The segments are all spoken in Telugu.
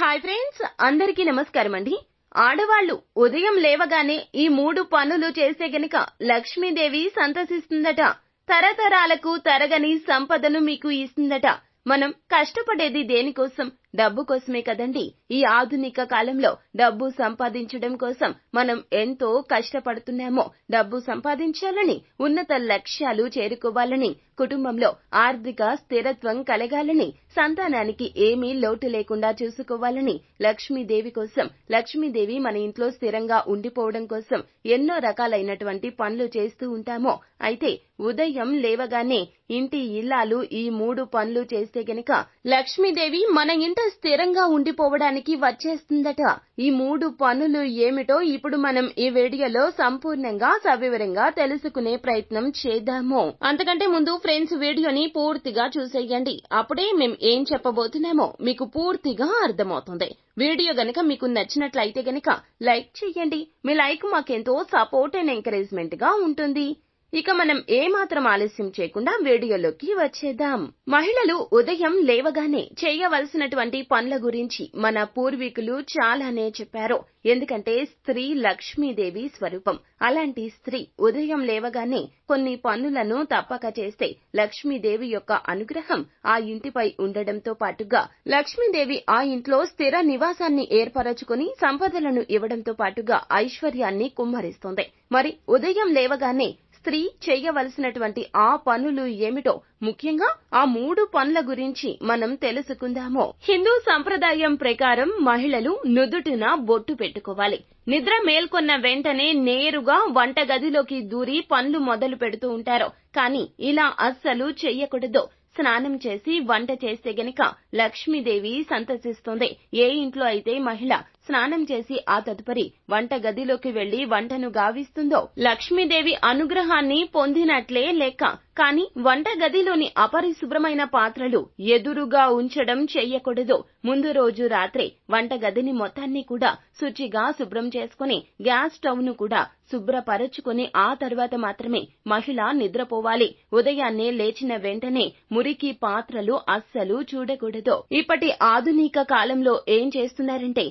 హాయ్ ఫ్రెండ్స్ అందరికీ నమస్కారం అండి. ఆడవాళ్ళు ఉదయం లేవగానే ఈ మూడు పనులు చేస్తే గనుక లక్ష్మీదేవి సంతసిస్తుందట. తరతరాలకు తరగని సంపదను మీకు ఇస్తుందట. మనం కష్టపడేది దేనికోసం? డబ్బు కోసమే కదండి ఈ ఆధునిక కాలంలో డబ్బు సంపాదించడం కోసం మనం ఎంతో కష్టపడుతున్నామో. డబ్బు సంపాదించాలని ఉన్నత లక్ష్యాలు చేరుకోవాలని కుటుంబంలో ఆర్థిక స్థిరత్వం కలగాలని సంతానానికి ఏమీ లోటు లేకుండా చూసుకోవాలని లక్ష్మీదేవి కోసం లక్ష్మీదేవి మన ఇంట్లో స్థిరంగా ఉండిపోవడం కోసం ఎన్నో రకాలైనటువంటి పనులు చేస్తూ ఉంటామో. అయితే ఉదయం లేవగానే ఇంటి ఇల్లాలు ఈ మూడు పనులు చేస్తే గనక లక్ష్మీదేవి మన ఇంటి స్థిరంగా ఉండిపోవడానికి వచ్చేస్తుందట. ఈ మూడు పనులు ఏమిటో ఇప్పుడు మనం ఈ వీడియోలో సంపూర్ణంగా సవివరంగా తెలుసుకునే ప్రయత్నం చేద్దాము. అంతకంటే ముందు ఫ్రెండ్స్ వీడియోని పూర్తిగా చూసేయండి. అప్పుడే మేం ఏం చెప్పబోతున్నామో మీకు పూర్తిగా అర్థమవుతుంది. వీడియో గనక మీకు నచ్చినట్లయితే గనక లైక్ చేయండి. మీ లైక్ మాకెంతో సపోర్ట్ అండ్ ఎంకరేజ్మెంట్గా ఉంటుంది. ఇక మనం ఏమాత్రం ఆలస్యం చేయకుండా వీడియోలోకి వచ్చేద్దాం. మహిళలు ఉదయం లేవగానే చేయవలసినటువంటి పనుల గురించి మన పూర్వీకులు చాలానే చెప్పారు. ఎందుకంటే స్త్రీ లక్ష్మీదేవి స్వరూపం. అలాంటి స్త్రీ ఉదయం లేవగానే కొన్ని పనులను తప్పక చేస్తే లక్ష్మీదేవి యొక్క అనుగ్రహం ఆ ఇంటిపై ఉండడంతో పాటుగా లక్ష్మీదేవి ఆ ఇంట్లో స్థిర నివాసాన్ని ఏర్పరచుకుని సంపదలను ఇవ్వడంతో పాటుగా ఐశ్వర్యాన్ని కుమ్మరిస్తుంది. మరి ఉదయం లేవగానే స్త్రీ చేయవలసినటువంటి ఆ పనులు ఏమిటో ముఖ్యంగా ఆ మూడు పనుల గురించి మనం తెలుసుకుందాము. హిందూ సంప్రదాయం ప్రకారం మహిళలు నుదుటిన బొట్టు పెట్టుకోవాలి. నిద్ర మేల్కొన్న వెంటనే నేరుగా వంటగదిలోకి దూరి పనులు మొదలు పెడుతూ ఉంటారు. కానీ ఇలా అస్సలు చెయ్యకూడదు. స్నానం చేసి వంట చేస్తే గనక లక్ష్మీదేవి సంతసిస్తుంది. ఏ ఇంట్లో అయితే మహిళ స్నానం చేసి ఆ తదుపరి వంట గదిలోకి వెళ్ళి వంటను గావిస్తుందో లక్ష్మీదేవి అనుగ్రహాన్ని పొందినట్లే లెక్క. కానీ వంట గదిలోని అపరిశుభ్రమైన పాత్రలు ఎదురుగా ఉంచడం చెయ్యకూడదు. ముందు రోజు రాత్రే వంట గదిని మొత్తాన్ని కూడా శుచిగా శుభ్రం చేసుకుని గ్యాస్ స్టవ్ను కూడా శుభ్రపరచుకుని ఆ తర్వాత మాత్రమే మహిళ నిద్రపోవాలి. ఉదయాన్నే లేచిన వెంటనే మురికి పాత్రలు అస్సలు చూడకూడదు. ఇప్పటి ఆధునిక కాలంలో ఏం చేస్తున్నారంటే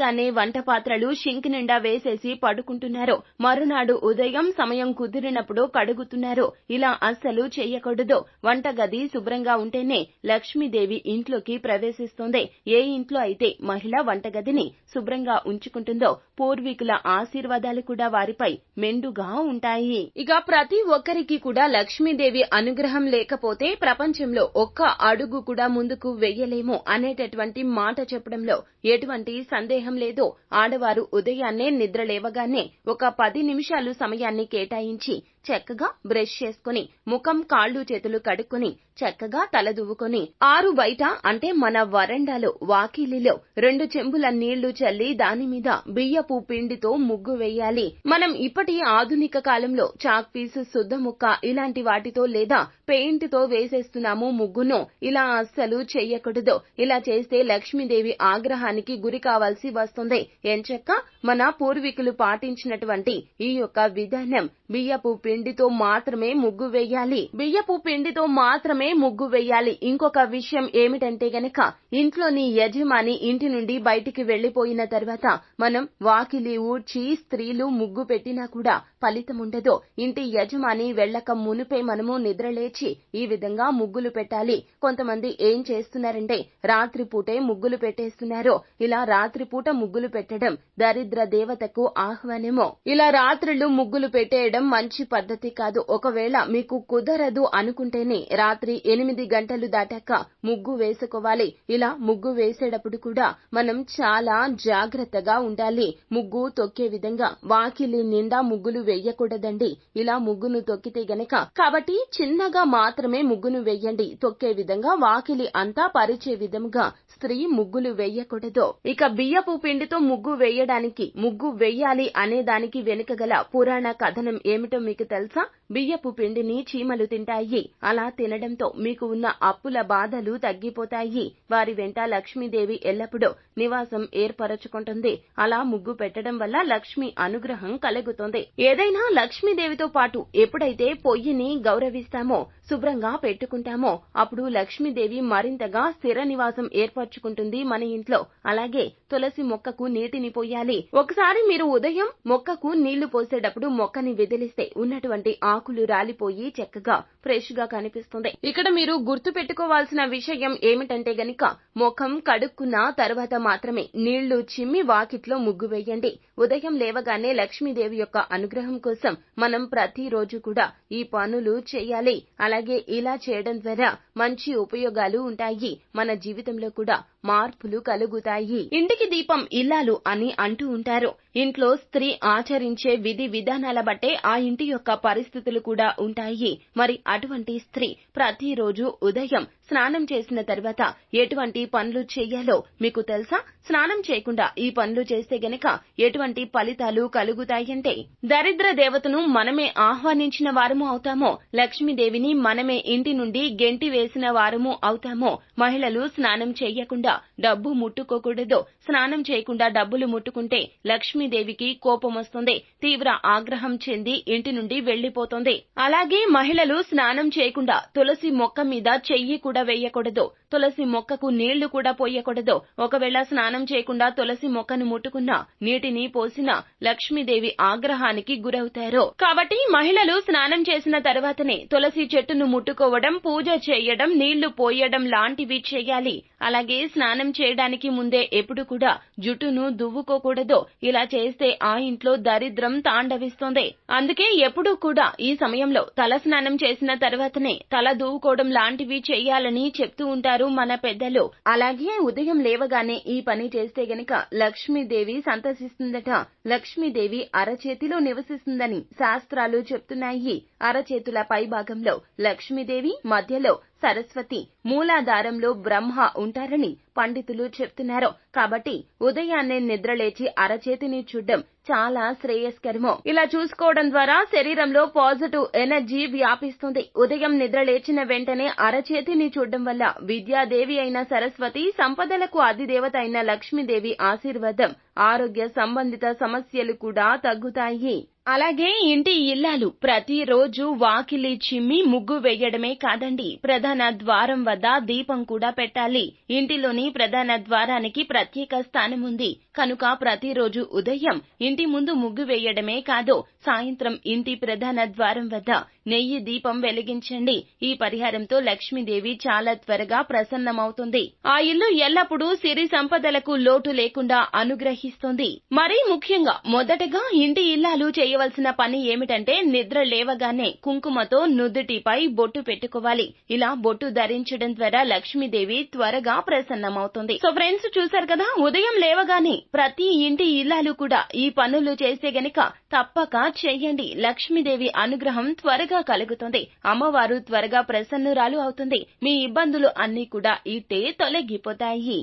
లేవగానే వంట పాత్రలు షింక్ నిండా వేసేసి పడుకుంటున్నారు. మరునాడు ఉదయం సమయం కుదిరినప్పుడు కడుగుతున్నారు. ఇలా అస్సలు చేయకూడదు. వంట గది శుభ్రంగా ఉంటేనే లక్ష్మీదేవి ఇంట్లోకి ప్రవేశిస్తుంది. ఏ ఇంట్లో అయితే మహిళ వంటగదిని శుభ్రంగా ఉంచుకుంటుందో పూర్వీకుల ఆశీర్వాదాలు కూడా వారిపై మెండుగా ఉంటాయి. ఇక ప్రతి ఒక్కరికి కూడా లక్ష్మీదేవి అనుగ్రహం లేకపోతే ప్రపంచంలో ఒక్క అడుగు కూడా ముందుకు వెయ్యలేము అనేటటువంటి మాట చెప్పడంలో ఎటువంటి సందేహం లేదో. ఆడవారు ఉదయాన్నే నిద్ర లేవగానే ఒక పది నిమిషాలు సమయాన్ని కేటాయించి చక్కగా బ్రష్ చేసుకుని ముఖం కాళ్ళు చేతులు కడుక్కుని చక్కగా తల దువ్వుకొని ఆరు బయట అంటే మన వరండాలో వాకిలిలో రెండు చెంబుల నీళ్ళు చల్లి దాని మీద బియ్యపు పిండితో ముగ్గు వేయాలి. మనం ఇప్పటి ఆధునిక కాలంలో చాక్ పీస్ శుద్ధ ముక్క ఇలాంటి వాటితో లేదా పెయింట్తో వేసేస్తున్నాము ముగ్గును. ఇలా అస్సలు చెయ్యకూడదు ఇలా చేస్తే లక్ష్మీదేవి ఆగ్రహానికి గురి కావాల్సి వస్తుంది. ఎంచక్క మన పూర్వీకులు పాటించినటువంటి ఈ యొక్క విధానం బియ్యపు పిండితో మాత్రమే ముగ్గు వేయాలి. బియ్యపు పిండితో మాత్రమే ముగ్గు వేయాలి. ఇంకొక విషయం ఏమిటంటే గనక ఇంట్లోని యజమాని ఇంటి నుండి బయటికి వెళ్ళిపోయిన తర్వాత మనం వాకిలి ఊడ్చి స్త్రీలు ముగ్గు పెట్టినా కూడా ఫలితం ఉండదు. ఇంటి యజమాని వెళ్ళక మునిపే మనము నిద్రలేచి ఈ విధంగా ముగ్గులు పెట్టాలి. కొంతమంది ఏం చేస్తున్నారంటే రాత్రి పూటే ముగ్గులు పెట్టేస్తున్నారు. ఇలా రాత్రి పూట ముగ్గులు పెట్టడం దరిద్ర దేవతకు ఆహ్వానము. ఇలా రాత్రులు ముగ్గులు పెట్టేయడం మంచి పద్ధతి కాదు. ఒకవేళ మీకు కుదరదు అనుకుంటేనే రాత్రి ఎనిమిది గంటలు దాటాక ముగ్గు వేసుకోవాలి. ఇలా ముగ్గు వేసేటప్పుడు కూడా మనం చాలా జాగ్రత్తగా ఉండాలి. ముగ్గు తొక్కే విధంగా వాకిలి నిండా ముగ్గులు వేయకూడదండి. ఇలా ముగ్గును తొక్కితే గనక కాబట్టి చిన్నగా మాత్రమే ముగ్గును వేయండి. తొక్కే విధంగా వాకిలి అంతా పరిచే విధంగా స్త్రీ ముగ్గులు వేయకూడదు. ఇక బియ్యపు పిండితో ముగ్గు వేయడానికి ముగ్గు వేయాలి అనే దానికి వెనుక గల పురాణ కథనం ఏమిటో మీకు తెలుసా? బియ్యపు పిండిని చీమలు తింటాయి. అలా తినడంతో మీకు ఉన్న అప్పుల బాధలు తగ్గిపోతాయి. వారి వెంట లక్ష్మీదేవి ఎల్లప్పుడూ నివాసం ఏర్పరచుకుంటుంది. అలా ముగ్గు పెట్టడం వల్ల లక్ష్మి అనుగ్రహం కలుగుతుంది. ఏదైనా లక్ష్మీదేవితో పాటు ఎప్పుడైతే పొయ్యిని గౌరవిస్తామో శుభ్రంగా పెట్టుకుంటామో అప్పుడు లక్ష్మీదేవి మరింతగా స్థిర నివాసం ఏర్పరచుకుంటుంది మన ఇంట్లో. అలాగే తులసి మొక్కకు నీటిని పోయాలి. ఒకసారి మీరు ఉదయం మొక్కకు నీళ్ళు పోసేటప్పుడు మొక్కని విదిలిస్తే ఉన్నటువంటి ఆకులు రాలిపోయి చక్కగా ఫ్రెష్గా కనిపిస్తుంది. ఇక్కడ మీరు గుర్తు పెట్టుకోవాల్సిన విషయం ఏమిటంటే గనుక ముఖం కడుక్కున్న తర్వాత మాత్రమే. నీళ్ళు చిమ్మి వాకిట్లో ముగ్గు వేయండి. ఉదయం లేవగానే లక్ష్మీదేవి యొక్క అనుగ్రహం కోసం మనం ప్రతిరోజు కూడా ఈ పనులు చేయాలి. అలాగే ఇలా చేయడం ద్వారా మంచి ఉపయోగాలు ఉంటాయి. మన జీవితంలో కూడా మార్పులు కలుగుతాయి. ఇంటికి దీపం ఇల్లాలు అని అంటూ ఉంటారు. ఇంట్లో స్త్రీ ఆచరించే విధి విధానాల బట్టే ఆ ఇంటి యొక్క పరిస్థితులు కూడా ఉంటాయి. మరి అటువంటి స్త్రీ ప్రతిరోజు ఉదయం స్నానం చేసిన తర్వాత ఎటువంటి పనులు చేయాలో మీకు తెలుసా? స్నానం చేయకుండా ఈ పనులు చేస్తే గనక ఎటువంటి ఫలితాలు కలుగుతాయంటే? దరిద్ర దేవతను మనమే ఆహ్వానించిన వారము అవుతామో? లక్ష్మీదేవిని మనమే ఇంటి నుండి గెంటి వేసిన వారము అవుతామో? మహిళలు స్నానం చేయకుండా డబ్బు ముట్టుకోకూడదు. స్నానం చేయకుండా డబ్బులు ముట్టుకుంటే లక్ష్మీదేవికి కోపం వస్తుంది. తీవ్ర ఆగ్రహం చెంది ఇంటి నుండి వెళ్ళిపోతుంది అలాగే మహిళలు స్నానం చేయకుండా తులసి మొక్క మీద చెయ్యి కూడా వేయకూడదు. తులసి మొక్కకు నీళ్ళు కూడా పోయకూడదు. ఒకవేళ స్నానం చేయకుండా తులసి మొక్కను ముట్టుకున్నా నీటిని పోసినా లక్ష్మీదేవి ఆగ్రహానికి గురవుతారు. కాబట్టి మహిళలు స్నానం చేసిన తర్వాతనే తులసి చెట్టును ముట్టుకోవడం పూజ చేయడం నీళ్ళు పోయడం లాంటివి చేయాలి. అలాగే స్నానం చేయడానికి ముందే ఎప్పుడు కూడా జుట్టును దువ్వుకోకూడదు. ఇలా చేస్తే ఆ ఇంట్లో దరిద్రం తాండవిస్తుంది. అందుకే ఎప్పుడూ కూడా ఈ సమయంలో తల స్నానం చేసిన తర్వాతనే తల దువ్వుకోవడం లాంటివి చేయాలని చెప్తూ ఉంటారు మన పెద్దలు. అలాగే ఉదయం లేవగానే ఈ పని చేస్తే గనక లక్ష్మీదేవి సంతసిస్తుందట. లక్ష్మీదేవి అరచేతిలో నివసిస్తుందని శాస్త్రాలు చెప్తున్నాయి. అరచేతుల పై భాగంలో లక్ష్మీదేవి మధ్యలో సరస్వతి మూలాధారంలో బ్రహ్మ ఉంటారని పండితులు చెప్తున్నారు. కాబట్టి ఉదయాన్నే నిద్రలేచి అరచేతిని చూడడం చాలా శ్రేయస్కరమో. ఇలా చూసుకోవడం ద్వారా శరీరంలో పాజిటివ్ ఎనర్జీ వ్యాపిస్తుంది. ఉదయం నిద్ర లేచిన వెంటనే అరచేతిని చూడడం వల్ల విద్యాదేవి అయిన సరస్వతి సంపదలకు అధిదేవత అయిన లక్ష్మీదేవి ఆశీర్వాదం ఆరోగ్య సంబంధిత సమస్యలు కూడా తగ్గుతాయి. అలాగే ఇంటి ఇల్లాలు ప్రతిరోజు వాకిలి చిమ్మి ముగ్గు వేయడమే కాదండి. ప్రధాన ద్వారం వద్ద దీపం కూడా పెట్టాలి. ఇంటిలోని ప్రధాన ద్వారానికి ప్రత్యేక స్థానం ఉంది కనుక ప్రతిరోజు ఉదయం ఇంటి ముందు ముగ్గు వేయడమే కాదు సాయంత్రం ఇంటి ప్రధాన ద్వారం వద్ద నెయ్యి దీపం వెలిగించండి. ఈ పరిహారంతో లక్ష్మీదేవి చాలా త్వరగా ప్రసన్నమవుతుంది. ఆ ఇల్లు ఎల్లప్పుడూ సిరి సంపదలకు లోటు లేకుండా అనుగ్రహిస్తుంది. మరీ ముఖ్యంగా మొదటగా ఇంటి ఇల్లాలు చేయవలసిన పని ఏమిటంటే నిద్ర లేవగానే కుంకుమతో నుదుటిపై బొట్టు పెట్టుకోవాలి. ఇలా బొట్టు ధరించడం ద్వారా లక్ష్మీదేవి త్వరగా ప్రసన్నమవుతుంది. సో ఫ్రెండ్స్ చూసారు కదా? ఉదయం లేవగానే ప్రతి ఇంటి ఇల్లాలు కూడా ఈ పనులు చేస్తే గనక తప్పక చెయ్యండి లక్ష్మీదేవి అనుగ్రహం త్వరగా కలుగుతుంది. అమ్మవారు త్వరగా ప్రసన్నురాలు అవుతుంది. మీ ఇబ్బందులు అన్ని కూడా ఇట్టే తొలగిపోతాయి.